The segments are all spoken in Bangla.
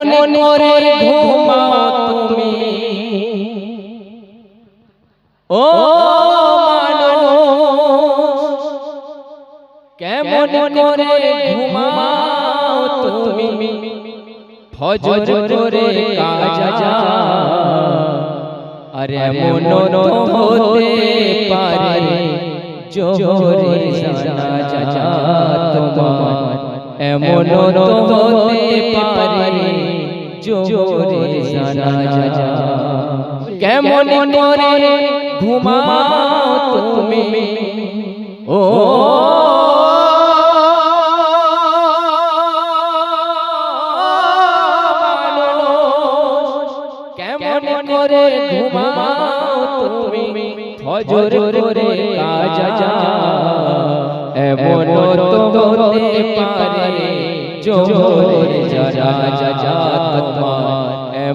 কেমন করে ঘুমাও তুমি। ও কেমন করে ঘুমাও তুমি? ফজর করে কাজা। আরে এমন তো হতে পারে জোরে জানা তোমার। এমন তো হতে পারে জোরে জানা কেমন করে ঘুমাও তুমি? ও কেমন করে ঘুমাও তুমি? ফজর করে কাজা এমন তো হতে পারে জোরে জানা তোমার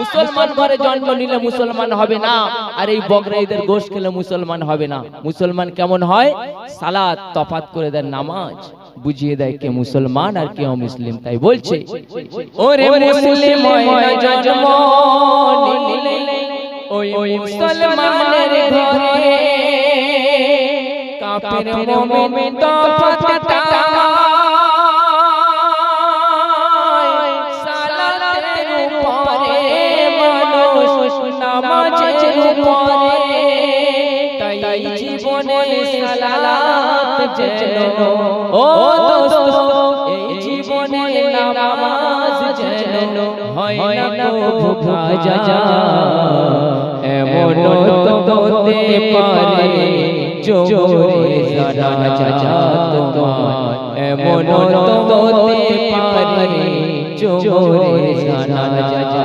মুসলমান ঘরে জন্ম নিলে মুসলমান হবে না, আর এই বকরা ঈদের গোশ খেলে মুসলমান হবে না। মুসলমান কেমন হয়? সালাত তফাত করে দেয় নামাজ, বুঝিয়ে দেয় কে মুসলমান আর কে অমুসলিম, তাই বলছে। ওরে মুসলিম কাফের মুমিন তফাতটা নামাজের উপরে তাই জীবনে সালাত যেন ও দোস্ত এই জীবনে নামাজ যেন হয় না ভুখা যা এমন তো হতে পারে জোরে যা তোমার। এমন তো হতে পারে জোরে জানা যা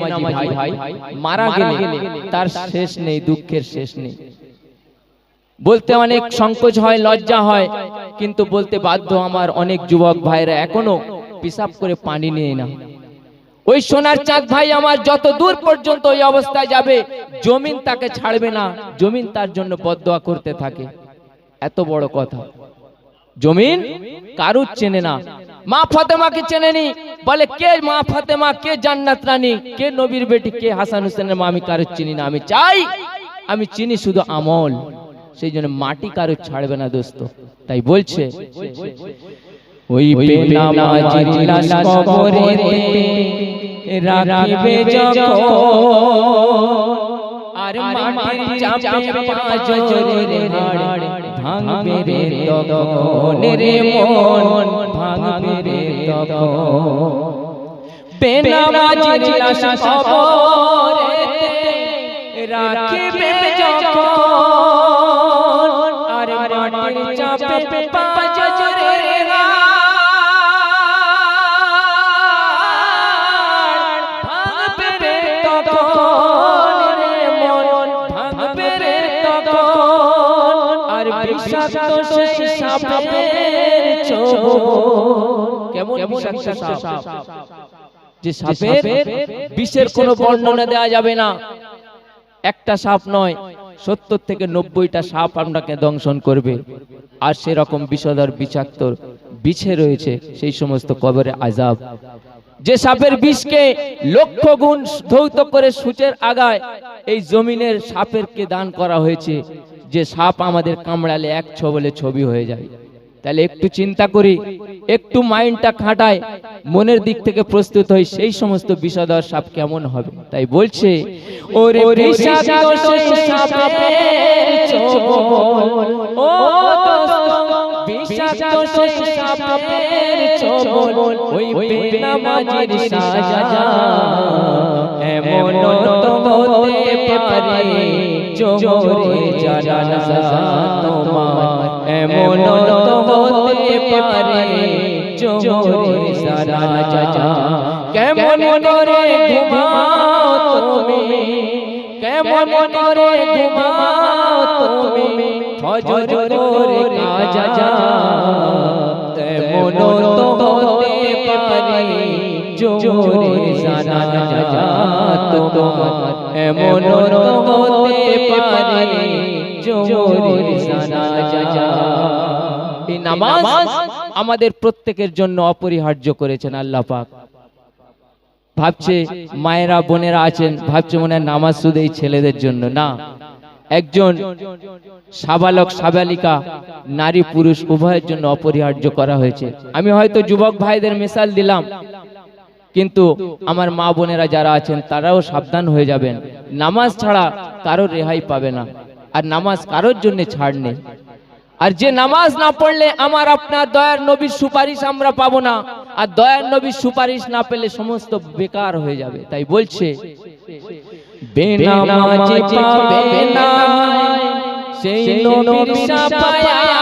বেনামাজি ভাই মারা গেলে তার শেষ নেই দুঃখের শেষ নেই বলতে অনেক সংকোচ হয় লজ্জা হয়। কিন্তু বলতে বাধ্য আমার অনেক যুবক ভাইরা এখনও পিসাব করে পানি নিয়ে না। ওই সোনার চাঁদ ভাই আমার যত দূর পর্যন্ত ওই অবস্থায় যাবে জমিন তাকে ছাড়বে না জমিন তার জন্য বদদোয়া করতে থাকে। এত বড় কথা। জমিন কারুর চেনে না মা ফাতেমাকে চেনে নি বলে কে মা ফাতেমা? কে জান্নাত রানী? কে নবীর বেটি? কে হাসান হোসেনের মা? আমি কারুর চিনি না আমি চাই আমি চিনি শুধু আমল। সেই জন্য মাটি কারুর ছাড়বে না দোস্ত। তাই বলছে ওই রাখিবে আর মাটির চাপে পাঁচ জোরে হাড়। ভাঙবে রে তখন রে মন ভাঙবে রে তখন বেনামাজির লাশ কবরেতে রাখিবে যখন আর মাটির চাপে পাঁচ সেই সাপের কেমন বিষাক্ত সাপ? যে সাপের বিষের কোনো বর্ণনা দেওয়া যাবে না। একটা সাপ নয় সত্তর থেকে নব্বইটা সাপ আপনাকে দংশন করবে। আর সেরকম বিষধর বিষাক্ত বিছে রয়েছে সেই সমস্ত কবরে আজাব যে সাপের বিষকে লক্ষ গুণ ধৌত করে সূচের আগায় এই জমিনের সাপেরকে দান করা হয়েছে। যে সাপ আমাদের কামড়ালে এক ছবলে ছবি হয়ে যায়। তাহলে একটু চিন্তা করি একটু মাইন্ডটা খাটায় মনের দিক থেকে প্রস্তুত হই সেই সমস্ত বিষধর সাপ কেমন হবে? তাই বলছে ওরে ও ছোবল ওই বেনামাজির সাজা। এমন তো হতে পারে জোরে জানা তোমার। এমন তো হতে পারে জোরে সারা কেমন করে ঘুমাও তুমি? কেমন কেমন করে ঘুমাও তুমি? ফজর করে কাজা। এমন হতে পারে এই নামাজ আমাদের প্রত্যেকের জন্য অপরিহার্য করেছেন আল্লাহ পাক। ভাবছে মায়েরা, বোনেরা আছেন, ভাবছে মনে হয় নামাজ শুধু এই ছেলেদের জন্য। না, একজন সাবালক, সাবালিকা, নারী, পুরুষ উভয়ের জন্য অপরিহার্য করা হয়েছে। আমি হয়তো যুবক ভাইদের মিসাল দিলাম। কিন্তু আমার মা বোনেরা যারা আছেন, তারাও সাবধান হয়ে যাবেন। নামাজ ছাড়া কারোর রেহাই পাবে না। আর নামাজ কারোর জন্য ছাড় নেই। আর যে নামাজ না পড়লে আমার আপনার দয়ার নবীর সুপারিশ আমরা পাবো না। আর দয়ার নবীর সুপারিশ না পেলে সমস্ত বেকার হয়ে যাবে। তাই বলছে, বেনামাজি পাবে না সেই নবীর সাফায়াত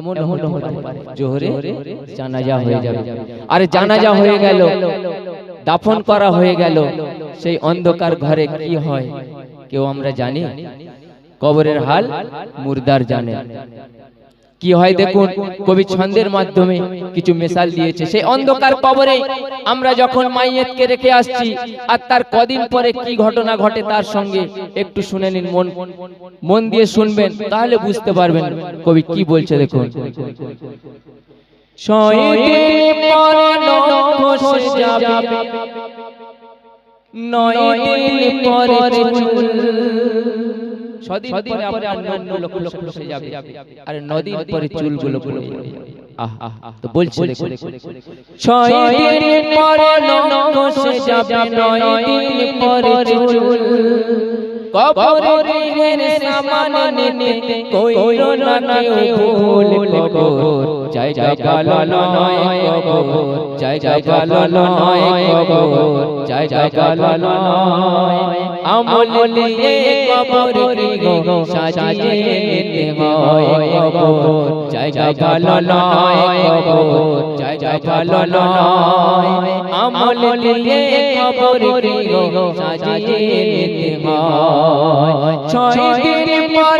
এমন হতে পারে। জোহরে জানাজা হয়ে যাবে। আরে জানাজা হয়ে গেল। দাফন করা হয়ে গেল। সেই অন্ধকার ঘরে কি হয়? কেউ আমরা জানি? কবরের হাল মুর্দার জানে। কি হয় দেখুন কবি ছন্দের মাধ্যমে কিছু মেশাল দিয়েছে। সেই অন্ধকার কবরে আমরা যখন মাইয়েতকে রেখে আসছি আর তার কদিন পরে কি ঘটনা ঘটে তার সঙ্গে একটু শুনে নিন মন মন দিয়ে শুনবেন তাহলে বুঝতে পারবেন কবি কি বলছে দেখুন। নয় দিন পরে ছদিন পরে আবার অন্য লোক লোক সে যাবে। আর নদিন পরে চুলগুলো পড়ে। যাবে আহ আহ তো বলছে ছয় দিন পরে নখসে যাবে। নয় দিন পরে চুল। কবরের ভুল জয় জয় গালো নয় কবর। জয় জয় গালো নয় কবর। জয় জয় গালো নয়। আমল নিয়ে কবর গো সাজিয়ে নিতে হয় জয় জয় গালো নয় কবর নয় আমল নিয়ে কবর গো সাজিয়ে নিতে হয়। ছয় দিন পরে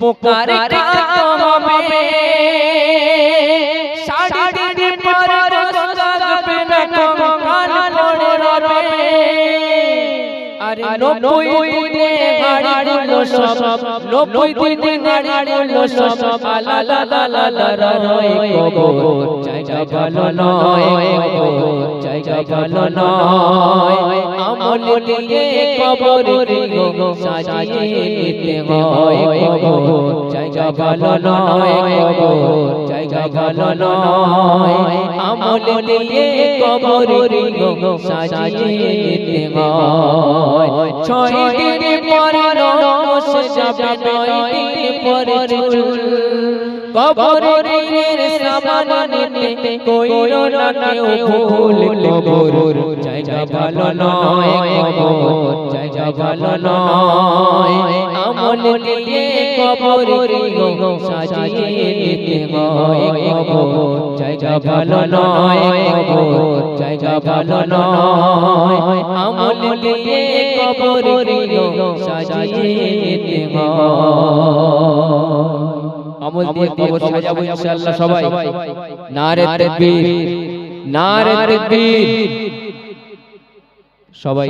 পোকার কামবে সাড়ে নব্বই দিনে গাড়িগুলো সব নব্বই দিনে গাড়িগুলো সব আলা লা লা লা লা লা রয় কবর সাজিয়ে নিতে হয় হয় ছয় দিন পরে নস যাবে, নয় দিন পরে চুল। কবরের সামান নিতে কইরো না কেউ ভুল। কবর জায়গা ভালো নয়, কবর জায়গা ভালো নয় আমল দিয়ে কবর গো সাজিয়ে নিতে হয় কবর। জায়গা ভালো নয় কবর। জায়গা ভালো নয় আমল দিয়ে কবর সাজিয়ে নিতে হয়। আমল দিয়ে কবর সাজাবো ইনশাআল্লাহ সবাই। নারে তাকবীর। নারে তাকবীর। সবাই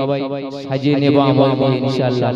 সাজিয়ে নেব আমল ইনশাআল্লাহ।